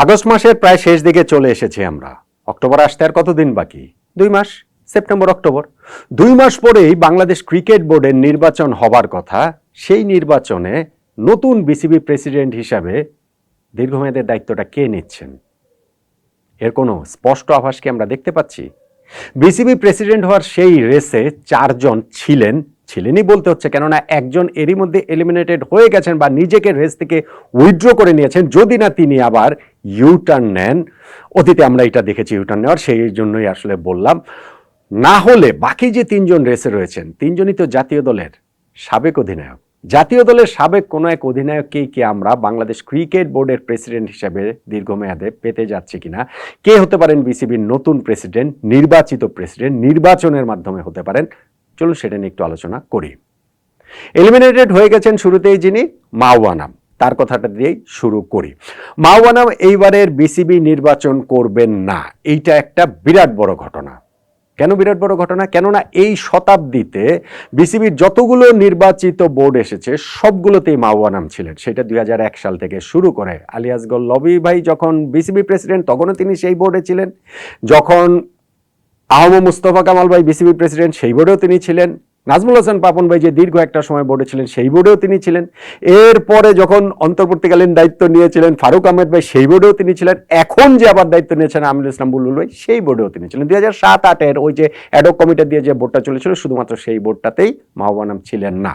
August মাসের প্রায় শেষ দিকে চলে এসেছি আমরা। অক্টোবর আসতে আর কতদিন বাকি? দুই মাস? September, October. দুই মাস পরেই বাংলাদেশ ক্রিকেট বোর্ডের নির্বাচন হবার কথা, সেই নির্বাচনে নতুন বিসিবি প্রেসিডেন্ট হিসাবে দীর্ঘমেয়াদের দায়িত্বটা কে নিচ্ছেন? এর কোনো স্পষ্ট আভাস কি আমরা দেখতে পাচ্ছি? বিসিবি প্রেসিডেন্ট হওয়ার সেই রেসে চারজন ছিলেন, ছিলেনই বলতে হচ্ছে, কেননা একজন এরই মধ্যে এলিমিনেটেড হয়ে গেছেন বা নিজেকে রেস থেকে উইথড্র করে নিয়েছেন, যদি না তিনি আবার ইউটার্ন নেন। অতীতে আমরা এটা দেখেছি ইউটার্ন নেওয়ার, সেই জন্যই আসলে বললাম। না হলে বাকি যে তিনজন রেসে রয়েছেন, তিনজনই তো জাতীয় দলের সাবেক অধিনায়ক। জাতীয় দলের সাবেক কোনো এক অধিনায়ককেই কি আমরা বাংলাদেশ ক্রিকেট বোর্ডের প্রেসিডেন্ট হিসেবে দীর্ঘমেয়াদে পেতে যাচ্ছি কিনা? কে হতে পারেন বিসিবির নতুন প্রেসিডেন্ট, নির্বাচিত প্রেসিডেন্ট, নির্বাচনের মাধ্যমে হতে পারেন? চলুন সেটা নিয়ে একটু আলোচনা করি। এলিমিনেটেড হয়ে গেছেন শুরুতেই যিনি মাওয়ানাম তার কথাটা দিয়েই শুরু করি। মাওয়ানাম এইবারের বিসিবি নির্বাচন করবেন না, এইটা একটা বিরাট বড় ঘটনা। কেন বিরাট বড় ঘটনা? কেননা এই শতাব্দীতে বিসিবির যতগুলো নির্বাচিত বোর্ড এসেছে, সবগুলোতেই মাওয়া নাম ছিলেন। সেটা দুই হাজার এক সাল থেকে শুরু করে আলিয়াসগল লবি ভাই যখন বিসিবি প্রেসিডেন্ট তখনও তিনি সেই বোর্ডে ছিলেন। যখন আহম মুস্তফা কামাল ভাই বিসিবি প্রেসিডেন্ট সেই বোর্ডেও তিনি ছিলেন। নাজমুল হাসান পাপন ভাই যে দীর্ঘ একটা সময় বোর্ডে ছিলেন, সেই বোর্ডেও তিনি ছিলেন। এরপরে যখন অন্তর্বর্তীকালীন দায়িত্ব নিয়েছিলেন ফারুক আহমেদ ভাই, সেই বোর্ডেও তিনি ছিলেন। এখন যে আবার দায়িত্ব নিয়েছেন আমিনুল ইসলাম বুলবুল ভাই, সেই বোর্ডেও তিনি ছিলেন। দুই হাজার সাত আটের ওই যে অ্যাডক কমিটি দিয়ে যে বোর্ডটা চলেছিল, শুধুমাত্র সেই বোর্ডটাতেই মাহবানাম ছিলেন না।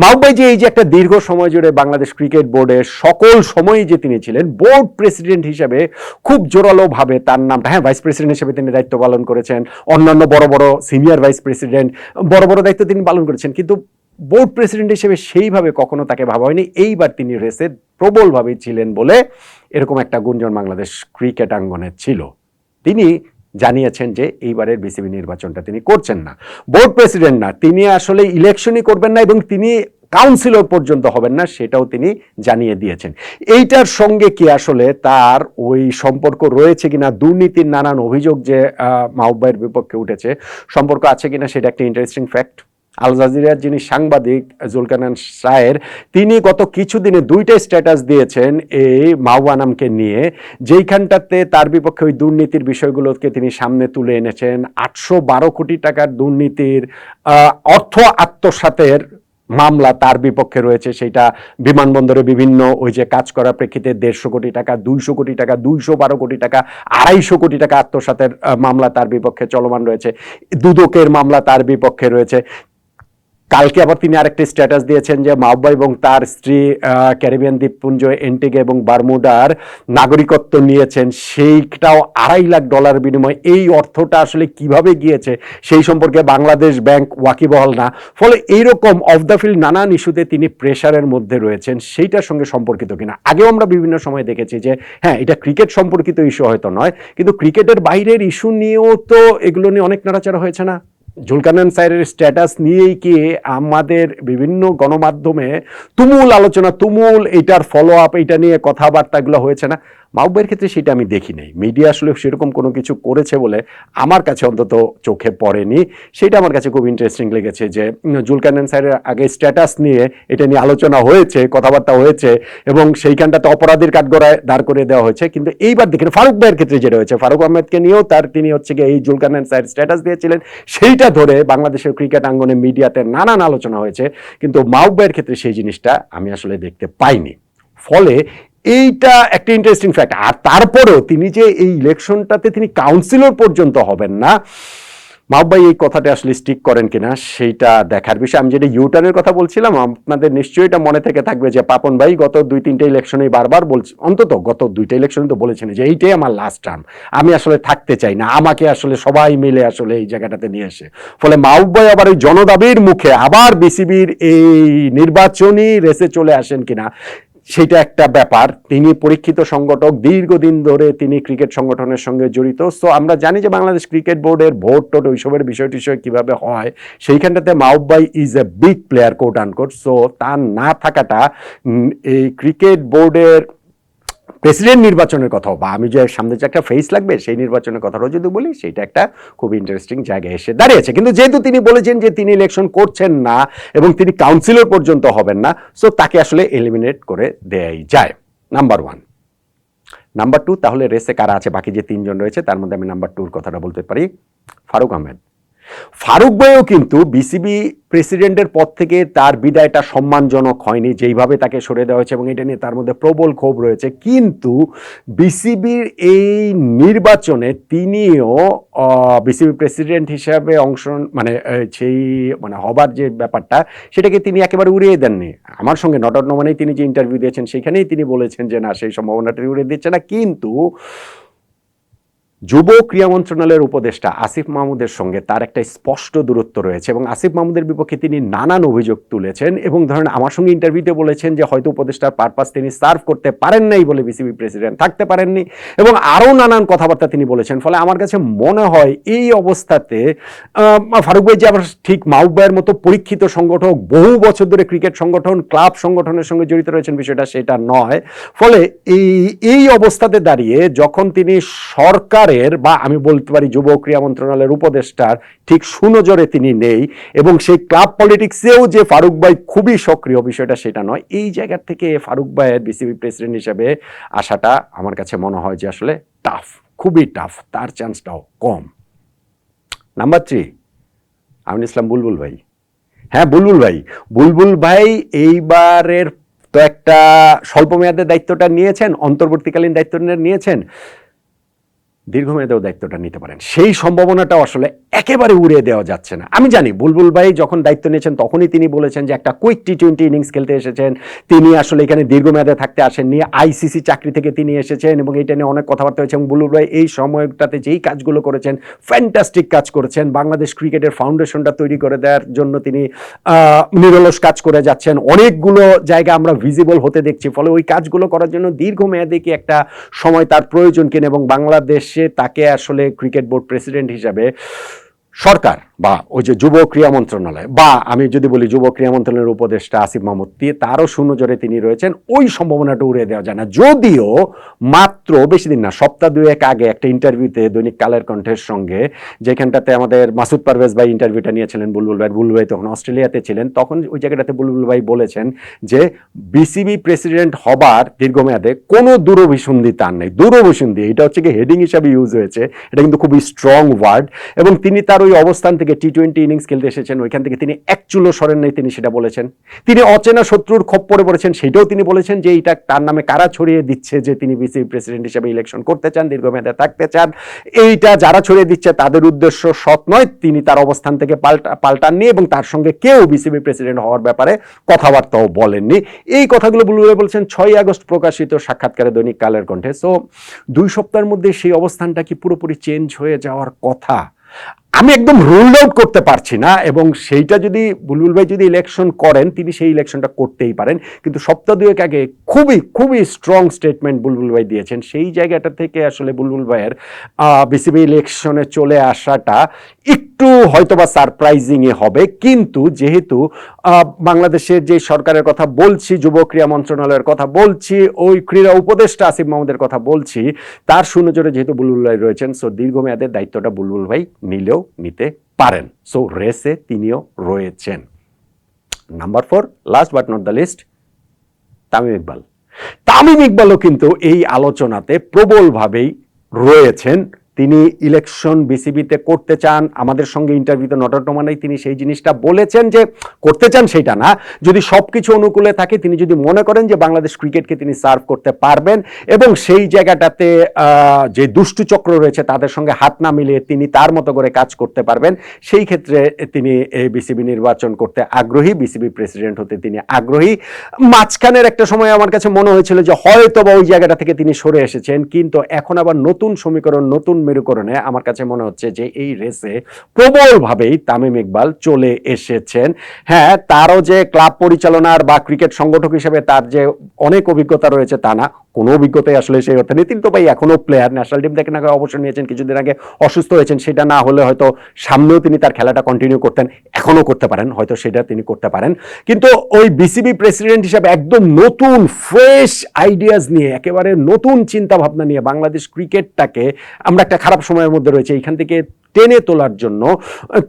মাহবুব ভাই যে এই যে একটা দীর্ঘ সময় জুড়ে বাংলাদেশ ক্রিকেট বোর্ডের সকল সময়ই যে তিনি ছিলেন বোর্ড প্রেসিডেন্ট হিসেবে খুব জোরালোভাবে তার নামটা হ্যাঁ ভাইস প্রেসিডেন্ট হিসেবে তিনি দায়িত্ব পালন করেছেন। অন্যান্য বড় বড় সিনিয়র ভাইস প্রেসিডেন্ট বড় বড় দায়িত্ব তিনি পালন করেছেন, কিন্তু বোর্ড প্রেসিডেন্ট হিসেবে সেইভাবে কখনো তাকে ভাবা হয়নি। এইবার তিনি রেসে প্রবলভাবে ছিলেন বলে এরকম একটা গুঞ্জন বাংলাদেশ ক্রিকেট আঙ্গনে ছিল। তিনি জানিয়েছেন যে এইবারের বিসিবি নির্বাচনটা তিনি করছেন না। বোর্ড প্রেসিডেন্ট না, তিনি আসলে ইলেকশনই করবেন না এবং তিনি কাউন্সিলর পর্যন্ত হবেন না, সেটাও তিনি জানিয়ে দিয়েছেন। এইটার সঙ্গে কি আসলে তার ওই সম্পর্ক রয়েছে কিনা, দুর্নীতির নানান অভিযোগ যে মাহবাইয়ের বিপক্ষে উঠেছে, সম্পর্ক আছে কিনা, সেটা একটা ইন্টারেস্টিং ফ্যাক্ট আল জাজিরার যিনি সাংবাদিক জুলকানান সায়ের তিনি গত কিছুদিনে দুইটা স্ট্যাটাস দিয়েছেন এই মাওয়ানামকে নিয়ে, যেইখানটাতে তার বিপক্ষে ওই দুর্নীতির বিষয়গুলোকে তিনি সামনে তুলে এনেছেন। আটশো বারো কোটি টাকার দুর্নীতির অর্থ আত্মসাতের মামলা তার বিপক্ষে রয়েছে। সেটা বিমানবন্দরে বিভিন্ন ওই যে কাজ করার প্রেক্ষিতে দেড়শো কোটি টাকা, দুইশো কোটি টাকা, দুইশো বারো কোটি টাকা, আড়াইশো কোটি টাকা আত্মসাতের মামলা তার বিপক্ষে চলমান রয়েছে। দুদকের মামলা তার বিপক্ষে রয়েছে। কালকে আবার তিনি আরেকটি স্ট্যাটাস দিয়েছেন যে মাহবা এবং তার স্ত্রী ক্যারিবিয়ান দ্বীপপুঞ্জ এন্টিগে এবং বারমুডার নাগরিকত্ব নিয়েছেন। সেইটাও আড়াই লাখ ডলার বিনিময়ে। এই অর্থটা আসলে কীভাবে গিয়েছে সেই সম্পর্কে বাংলাদেশ ব্যাংক ওয়াকিবহল না। ফলে এইরকম অফ দ্য ফিল্ড নানান ইস্যুতে তিনি প্রেশারের মধ্যে রয়েছেন, সেইটার সঙ্গে সম্পর্কিত কিনা। আগেও আমরা বিভিন্ন সময় দেখেছি যে হ্যাঁ এটা ক্রিকেট সম্পর্কিত ইস্যু হয়তো নয়, কিন্তু ক্রিকেটের বাইরের ইস্যু নিয়েও তো এগুলো নিয়ে অনেক নাড়াচাড়া হয়েছে না? জুলকানান স্যারের স্ট্যাটাস নিয়েই কি আমাদের বিভিন্ন গণমাধ্যমে তুমুল আলোচনা, তুমুল এটার ফলো আপ এটা নিয়ে কথাবার্তাগুলো হয়েছে না? মাহবুবের ক্ষেত্রে সেটা আমি দেখি নাই। মিডিয়া আসলে সেরকম কোনো কিছু করেছে বলে আমার কাছে অন্তত চোখে পড়েনি। সেটা আমার কাছে খুব ইন্টারেস্টিং লেগেছে যে জুলকানান স্যারের আগে স্ট্যাটাস নিয়ে এটা নিয়ে আলোচনা হয়েছে, কথাবার্তা হয়েছে এবং সেইখানটাতে অপরাধীর কাঠগড়ায় দাঁড় করে দেওয়া হয়েছে। কিন্তু এইবার দেখেন ফারুক ভাইয়ের ক্ষেত্রে যেটা হয়েছে, ফারুক আহমেদকে নিয়েও তার তিনি হচ্ছে গিয়ে এই জুলকানান স্যার স্ট্যাটাস দিয়েছিলেন। সেইটা ধরে বাংলাদেশের ক্রিকেট আঙ্গনে মিডিয়াতে নানান আলোচনা হয়েছে। কিন্তু মাহবুব ভাইয়ের ক্ষেত্রে সেই জিনিসটা আমি আসলে দেখতে পাইনি। ফলে এইটা একটা ইন্টারেস্টিং ফ্যাক্ট আর তারপরেও তিনি যে এই ইলেকশনটাতে তিনি কাউন্সিলর পর্যন্ত হবেন না মাহবাই এই কথাটা আসলে স্টিক করেন কিনা সেইটা দেখার বিষয়। আমি যেটা ইউটার্নের কথা বলছিলাম, আপনাদের নিশ্চয়ই এটা মনে থেকে থাকবে যে পাপন ভাই গত দুই তিনটে ইলেকশনে বারবার বলছে, অন্তত গত দুইটা ইলেকশনে তো বলেছেন যে এইটাই আমার লাস্ট টার্ম আমি আসলে থাকতে চাই না, আমাকে আসলে সবাই মিলে আসলে এই জায়গাটাতে নিয়ে আসে। ফলে মাহবুব ভাই আবার ওই জনদাবির মুখে আবার বিসিবির এই নির্বাচনী রেসে চলে আসেন কিনা সেটা একটা ব্যাপার। তিনি পরীক্ষিত সংগঠক, দীর্ঘদিন ধরে তিনি ক্রিকেট সংগঠনের সঙ্গে জড়িত। সো আমরা জানি যে বাংলাদেশ ক্রিকেট বোর্ডের ভোট টোট ওইসবের বিষয় টিষয় কীভাবে হয়। সেইখানটাতে মাউবাই is a big player quote unquote so তার না থাকাটা এই ক্রিকেট বোর্ডের প্রেসিডেন্ট নির্বাচনের কথাও, বা আমি যে সামনে যে একটা ফেস লাগবে, সেই নির্বাচনের কথাটাও যদি বলি, সেটা একটা খুব ইন্টারেস্টিং জায়গায় এসে দাঁড়িয়েছে। কিন্তু যেহেতু তিনি বলেছেন যে তিনি ইলেকশন করছেন না এবং তিনি কাউন্সিলর পর্যন্ত হবেন না সো তাকে আসলে এলিমিনেট করে দেয়াই যায়। নাম্বার ওয়ান নাম্বার টু তাহলে রেসে কারা আছে? বাকি যে তিনজন রয়েছে, তার মধ্যে আমি নাম্বার টুর কথাটা বলতে পারি। ফারুক আহমেদ। ফারুক ভাইও কিন্তু বিসিবি প্রেসিডেন্টের পদ থেকে তার বিদায়টা সম্মানজনক হয়নি, যেইভাবে তাকে সরে দেওয়া হয়েছে এবং এটা নিয়ে তার মধ্যে প্রবল ক্ষোভ রয়েছে। কিন্তু বিসিবির এই নির্বাচনে তিনিও বিসিবি প্রেসিডেন্ট হিসাবে অংশ মানে সেই মানে হবার যে ব্যাপারটা, সেটাকে তিনি একেবারে উড়িয়ে দেননি। আমার সঙ্গে নটর নমানেই তিনি যে ইন্টারভিউ দিয়েছেন, সেখানেই তিনি বলেছেন যে, না, সেই সম্ভাবনাটা উড়িয়ে দিচ্ছে না। কিন্তু যুব ক্রীড়া মন্ত্রণালয়ের উপদেষ্টা আসিফ মাহমুদের সঙ্গে তার একটা স্পষ্ট দূরত্ব রয়েছে এবং আসিফ মাহমুদের বিপক্ষে তিনি নানান অভিযোগ তুলেছেন এবং ধরেন আমার সঙ্গে ইন্টারভিউতে বলেছেন যে হয়তো উপদেষ্টার পারপাস তিনি সার্ভ করতে পারেন নাই বলে বিসিবি প্রেসিডেন্ট থাকতে পারেননি এবং আরও নানান কথাবার্তা তিনি বলেছেন। ফলে আমার কাছে মনে হয় এই অবস্থাতে ফারুক ভাই যে আবার ঠিক মাউক ভাইয়ের মতো পরীক্ষিত সংগঠক, বহু বছর ধরে ক্রিকেট সংগঠন, ক্লাব সংগঠনের সঙ্গে জড়িত রয়েছেন বিষয়টা সেটা নয়। ফলে এই এই অবস্থাতে দাঁড়িয়ে যখন তিনি সরকারের বা আমি বলতে পারি যুব ক্রীড়া মন্ত্রণালয়ের উপদেষ্টার ঠিক সুনজরে তিনি নেই এবং সেই ক্লাব পলিটিক্সেও যে ফারুক ভাই খুবই সক্রিয় বিষয়টা সেটা নয়। এই জায়গা থেকে ফারুক ভাইয়ের বিসিবি প্রেসিডেন্ট হিসেবে আসাটা আমার কাছে মনে হয় যে আসলে টাফ খুবই টাফ তার চান্সটাও কম। নাম্বার থ্রি আমিন ইসলাম বুলবুল ভাই। হ্যাঁ বুলবুল ভাই। বুলবুল ভাই এইবারের তো একটা স্বল্প মেয়াদের দায়িত্বটা নিয়েছেন, অন্তর্বর্তীকালীন দায়িত্ব নিয়েছেন। দীর্ঘমেয়াদেও দায়িত্বটা নিতে পারেন। সেই সম্ভাবনাটা আসলে একেবারে উড়িয়ে দেওয়া যাচ্ছে না। আমি জানি, বুলবুল ভাই যখন দায়িত্ব নিয়েছেন তখনই তিনি বলেছেন যে একটা কুইক টি টোয়েন্টি ইনিংস খেলতে এসেছেন। তিনি আসলে এখানে দীর্ঘমেয়াদে থাকতে আসেননি। আইসিসি চাকরি থেকে তিনি এসেছেন এবং এটা নিয়ে অনেক কথাবার্তা হয়েছে এবং বুলবুল ভাই এই সময়টাতে যেই কাজগুলো করেছেন ফ্যান্টাস্টিক কাজ করেছেন। বাংলাদেশ ক্রিকেটের ফাউন্ডেশনটা তৈরি করে দেওয়ার জন্য তিনি নিরলস কাজ করে যাচ্ছেন। অনেকগুলো জায়গা আমরা ভিজিবল হতে দেখছি। ফলে ওই কাজগুলো করার জন্য দীর্ঘমেয়াদে কি একটা সময় তার প্রয়োজন কিনা এবং বাংলাদেশে তাকে আসলে ক্রিকেট বোর্ড প্রেসিডেন্ট হিসাবে সরকার বা ওই যে যুব ক্রীড়া মন্ত্রণালয়, বা আমি যদি বলি যুব ক্রিয়া মন্ত্রণালয়ের উপদেষ্টা আসিফ মাহমুদ দিয়ে তারও শূন্যজরে তিনি রয়েছেন, ওই সম্ভাবনাটা উড়িয়ে দেওয়া যায় না। যদিও মাত্র বেশি দিন না, সপ্তাহ দুয়েক আগে একটা ইন্টারভিউতে দৈনিক কালের কণ্ঠের সঙ্গে, যেখানটাতে আমাদের মাসুদ পারভেজ ভাই ইন্টারভিউটা নিয়েছিলেন, বুলবুল ভাই বুলবুল ভাই তখন অস্ট্রেলিয়াতে ছিলেন, তখন ওই জায়গাটাতে বুলবুল ভাই বলেছেন যে বিসিবি প্রেসিডেন্ট হবার দীর্ঘমেয়াদে কোনো দূরভিসন্ধি তার নেই। দূরভিসন্ধি, এটা হচ্ছে কি হেডিং হিসাবে ইউজ হয়েছে, এটা কিন্তু খুবই স্ট্রং ওয়ার্ড এবং তিনি তার ওই অবস্থান থেকে টি টোয়েন্টি ইনিংস খেলতে এসেছেন, ওইখান থেকে তিনি চুলো সরেন নাই তিনি সেটা বলেছেন। তিনি অচেনা শত্রুর খপ্পরে পড়েছেন, সেটাও তিনি বলেছেন যে এইটা তার নামে কারা ছড়িয়ে দিচ্ছে যে তিনি বিসিবি প্রেসিডেন্ট হিসেবে ইলেকশন করতে চান, দীর্ঘমেয়াদে থাকতে চান। এইটা যারা ছড়িয়ে দিচ্ছে তাদের উদ্দেশ্য সৎ নয়, তিনি তার অবস্থান থেকে পাল্টা, পাল্টাননি এবং তার সঙ্গে কেউ বিসিবি প্রেসিডেন্ট হওয়ার ব্যাপারে কথাবার্তাও বলেননি। এই কথাগুলো বুলবুল বলছেন ছয় আগস্ট প্রকাশিত সাক্ষাৎকারে দৈনিক কালের কণ্ঠে। সো দুই সপ্তাহের মধ্যে সেই অবস্থানটা কি পুরোপুরি চেঞ্জ হয়ে যাওয়ার কথা? আমি একদম রুল আউট করতে পারছি না এবং সেইটা যদি বুলবুল ভাই যদি ইলেকশন করেন, তিনি সেই ইলেকশনটা করতেই পারেন। কিন্তু সপ্তাহ দুয়েক আগে খুবই খুবই স্ট্রং স্টেটমেন্ট বুলবুল ভাই দিয়েছেন। সেই জায়গাটা থেকে আসলে বুলবুল ভাইয়ের বিসিবি ইলেকশনে চলে আসাটা একটু হয়তোবা সারপ্রাইজিংই হবে। কিন্তু যেহেতু বাংলাদেশের যে সরকারের কথা বলছি, যুব ক্রীড়া মন্ত্রণালয়ের কথা বলছি, ওই ক্রীড়া উপদেষ্টা আসিফ মাহমুদের কথা বলছি, তার সুনজরে যেহেতু বুলবুল ভাই রয়েছেন সো দীর্ঘমেয়াদের দায়িত্বটা বুলবুল ভাই নিলেও নিতে পারেন। সো রেসে তিনিও রয়েছেন। Number four last but not the least Tamim Iqbal. Tamim ইকবালও কিন্তু এই আলোচনাতে প্রবলভাবেই রয়েছেন। তিনি ইলেকশন বিসিবিতে করতে চান, আমাদের সঙ্গে ইন্টারভিউতে নটরটমানাই তিনি সেই জিনিসটা বলেছেন যে করতে চান সেটা না। যদি সব কিছু অনুকূলে থাকে, তিনি যদি মনে করেন যে বাংলাদেশ ক্রিকেটকে তিনি সার্ভ করতে পারবেন এবং সেই জায়গাটাতে যে দুষ্টু চক্র রয়েছে তাদের সঙ্গে হাত না মিলিয়ে তিনি তার মতো করে কাজ করতে পারবেন, সেই ক্ষেত্রে তিনি বিসিবি নির্বাচন করতে আগ্রহী বিসিবি প্রেসিডেন্ট হতে তিনি আগ্রহী। মাঝখানের একটা সময় আমার কাছে মনে হয়েছিল যে হয়তো বা ওই জায়গাটা থেকে তিনি সরে এসেছেন, কিন্তু এখন আবার নতুন সমীকরণ, নতুন মেরুকরণে আমার কাছে মনে হচ্ছে যে এই রেসে প্রবলভাবেই তামিম ইকবাল চলে এসেছেন। হ্যাঁ তারও যে ক্লাব পরিচালনার বা ক্রিকেট সংগঠক হিসেবে তার যে অনেক অভিজ্ঞতা রয়েছে তা না কোনো অভিজ্ঞতাই আসলে সেই অর্থে নেই। তিনি তো ভাই এখনও প্লেয়ার ন্যাশনাল টিম থেকে নাকি অবসর নিয়েছেন, কিছুদিন আগে অসুস্থ হয়েছেন, সেটা না হলে হয়তো সামনেও তিনি তার খেলাটা কন্টিনিউ করতেন, এখনও করতে পারেন, হয়তো সেটা তিনি করতে পারেন। কিন্তু ওই বিসিবি প্রেসিডেন্ট হিসাবে একদম নতুন ফ্রেশ আইডিয়াস নিয়ে, একেবারে নতুন চিন্তা ভাবনা নিয়ে বাংলাদেশ ক্রিকেটটাকে আমরা একটা খারাপ সময়ের মধ্যে রয়েছে, এইখান থেকে টেনে তোলার জন্য।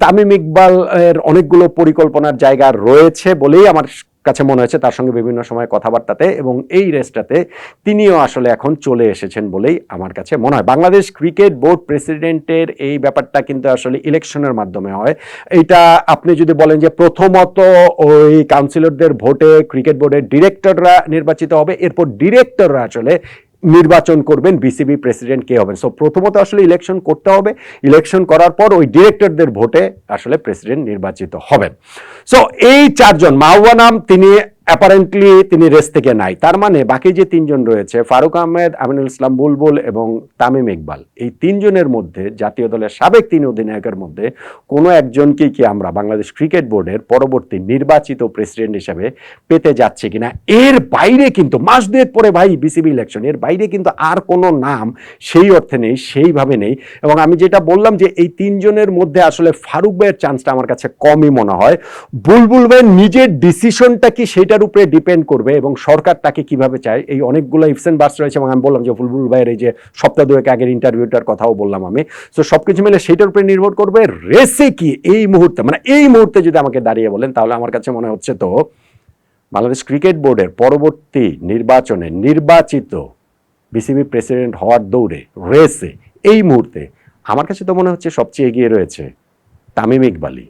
তামিম ইকবাল এর অনেকগুলো পরিকল্পনার জায়গা রয়েছে বলেই আমার কাছে মনে হয়েছে তার সঙ্গে বিভিন্ন সময় কথাবার্তাতে এবং এই রেসটাতে তিনিও আসলে এখন চলে এসেছেন বলেই আমার কাছে মনে হয়। বাংলাদেশ ক্রিকেট বোর্ড প্রেসিডেন্টের এই ব্যাপারটা কিন্তু আসলে ইলেকশনের মাধ্যমে হয়। এটা আপনি যদি বলেন যে প্রথমত ওই কাউন্সিলরদের ভোটে ক্রিকেট বোর্ডের ডিরেক্টররা নির্বাচিত হবে, এরপর ডিরেক্টররা আসলে নির্বাচন করবেন বিসিবি প্রেসিডেন্ট কে হবেন। সো প্রথমত আসলে ইলেকশন করতে হবে। ইলেকশন করার পর ওই ডিরেক্টরদের ভোটে আসলে প্রেসিডেন্ট নির্বাচিত হবেন। সো এই চারজন মাহওয়া নাম, তিনি অ্যাপারেন্টলি তিনি রেস থেকে নাই। তার মানে বাকি যে তিনজন রয়েছে, ফারুক আহমেদ, আমিনুল ইসলাম বুলবুল এবং তামিম ইকবাল, এই তিনজনের মধ্যে, জাতীয় দলের সাবেক তিন অধিনায়কের মধ্যে কোনো একজনকে কি আমরা বাংলাদেশ ক্রিকেট বোর্ডের পরবর্তী নির্বাচিত প্রেসিডেন্ট হিসেবে পেতে যাচ্ছে কিনা? এর বাইরে কিন্তু, মাস দুয়েক পরে ভাই, বিসিবি ইলেকশন এর বাইরে কিন্তু আর কোনো নাম সেই অর্থে নেই, সেইভাবে নেই। এবং আমি যেটা বললাম যে এই তিনজনের মধ্যে আসলে ফারুক ভাইয়ের চান্সটা আমার কাছে কমই মনে হয়। বুলবুল ভাইয়ের নিজের ডিসিশনটা কি সেটার উপরে ডিপেন্ড করবে এবং সরকার তাকে কীভাবে চায়, এই অনেকগুলো ইফসেন বাস রয়েছে এবং আমি বললাম যে বুলবুল ভাইয়ের এই যে সপ্তাহ দুয়েক আগের ইন্টারভিউটার কথাও বললাম আমি। তো সব কিছু মিলে সেটার উপরে নির্ভর করবে রেসে কি এই মুহূর্তে মানে এই মুহূর্তে যদি আমাকে দাঁড়িয়ে বলেন, তাহলে আমার কাছে মনে হচ্ছে তো বাংলাদেশ ক্রিকেট বোর্ডের পরবর্তী নির্বাচনে নির্বাচিত বিসিবি প্রেসিডেন্ট হওয়ার দৌড়ে রেসে এই মুহূর্তে আমার কাছে তো মনে হচ্ছে সবচেয়ে এগিয়ে রয়েছে তামিম ইকবালই।